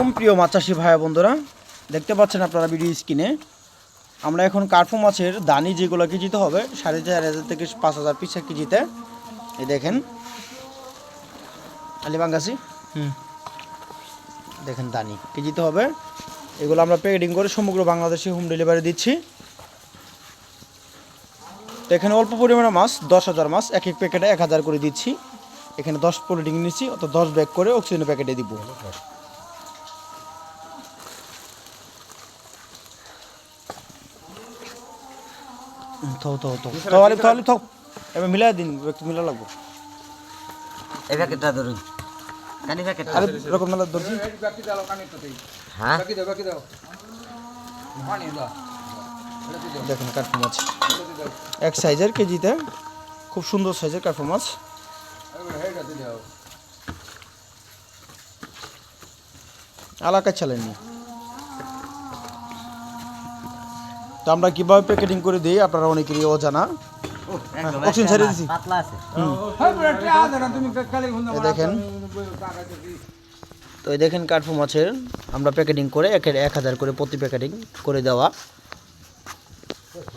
আলাইকুম প্রিয় মাছ চাষি ভাই বন্ধুরা। দেখতে পাচ্ছেন আপনারা ভিডিও স্ক্রিনে। আমরা এখন কার্পু মাছের দানি যেগুলো কেজিতে হবে সাড়ে চার হাজার থেকে পাঁচ হাজার পিস কেজিতে। এই দেখেন। আলিবাঙ্গাসি হুম। দেখেন দানি কেজিতে হবে। এগুলো আমরা প্যাকেটিং করে সমগ্র বাংলাদেশে হোম ডেলিভারি দিচ্ছি। তো এখানে অল্প পরিমাণে মাছ দশ হাজার মাছ এক এক প্যাকেটে এক হাজার করে দিচ্ছি। এখানে দশ পলিটিং নিচ্ছি অত দশ ব্যাগ করে অক্সিজেনের প্যাকেটে দিব। থাও থাও আলিফ থাও আলিফ থাও এবার মিলাই দিন একটু মিলা লাগবো। এই প্যাকেটটা ধরুন। কানি আরে এরকম মেলা ধরছি। হ্যাঁ? দেখেন কাঠফু মাছ এক সাইজের কেজিতে খুব সুন্দর সাইজের কাঠফু মাছ এলাকায় চালেননি তো আমরা কীভাবে প্যাকেটিং করে দিই? আপনারা অনেকেরই অজানা। অক্সিজেন ছেড়ে দিছি। দেখেন। তো এই দেখেন কাঠফু মাছের আমরা প্যাকেটিং করে এক এক হাজার করে প্রতি প্যাকেটিং করে দেওয়া।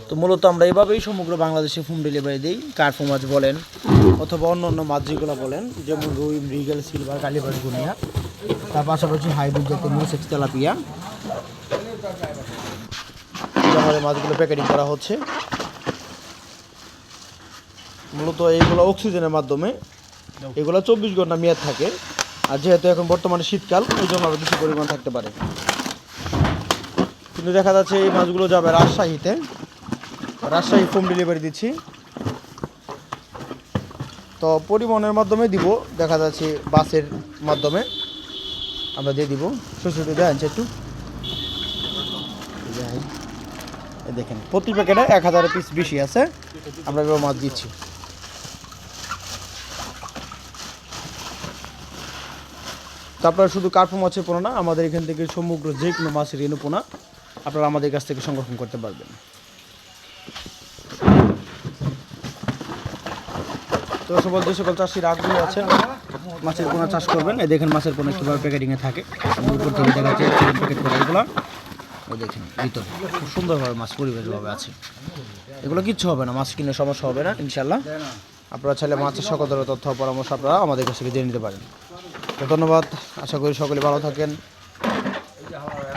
তো মূলত আমরা এইভাবেই সমগ্র বাংলাদেশে হোম ডেলিভারি দিই। কার্ফু মাছ বলেন অথবা অন্য অন্য মাছ যেগুলো বলেন যেমন রুই মৃগেল সিলভার কালীবাড়ি গুনিয়া। তার পাশাপাশি হাইব্রিড জাতীয় মিউসেক্স তেলাপিয়া। আমাদের মাছগুলো প্যাকেটিং করা হচ্ছে। মূলত এইগুলো অক্সিজেনের মাধ্যমে। এগুলো চব্বিশ ঘণ্টা মেয়াদ থাকে। আর যেহেতু এখন বর্তমানে শীতকাল, ওই জন্য আরও বেশি পরিমাণ থাকতে পারে। কিন্তু দেখা যাচ্ছে এই মাছগুলো যাবে রাজশাহীতে। রাজশাহী হোম ডেলিভারি দিচ্ছি। তো পরিবহনের মাধ্যমে দিব, দেখা যাচ্ছে বাসের মাধ্যমে। আমরা দিয়ে দিব। শ্বশুরটি দেন একটু দেখেন, প্রতি প্যাকেটে এক হাজার পিস বেশি আছে। আমরা এবার মাছ দিচ্ছি। তো আপনারা শুধু কার্পু মাছের পোনা না, আমাদের এখান থেকে সমগ্র যে কোনো মাছের রেণু পোনা আপনারা আমাদের কাছ থেকে সংরক্ষণ করতে পারবেন। তো সকল যে সকল চাষির আগ্রহী আছেন মাছের পোনা চাষ করবেন। এই দেখেন মাছের পোনা কীভাবে প্যাকেটিংয়ে থাকে। উপর থেকে দেখা যাচ্ছে প্যাকেট করা এগুলো। ওই দেখেন ভিতরে খুব সুন্দরভাবে মাছ পরিবেশভাবে আছে। এগুলো কিচ্ছু হবে না, মাছ কিনে সমস্যা হবে না ইনশাল্লাহ আপনারা চাইলে মাছের সকল ধরনের তথ্য পরামর্শ আপনারা আমাদের কাছ থেকে জেনে নিতে পারেন। তো ধন্যবাদ, আশা করি সকলে ভালো থাকেন।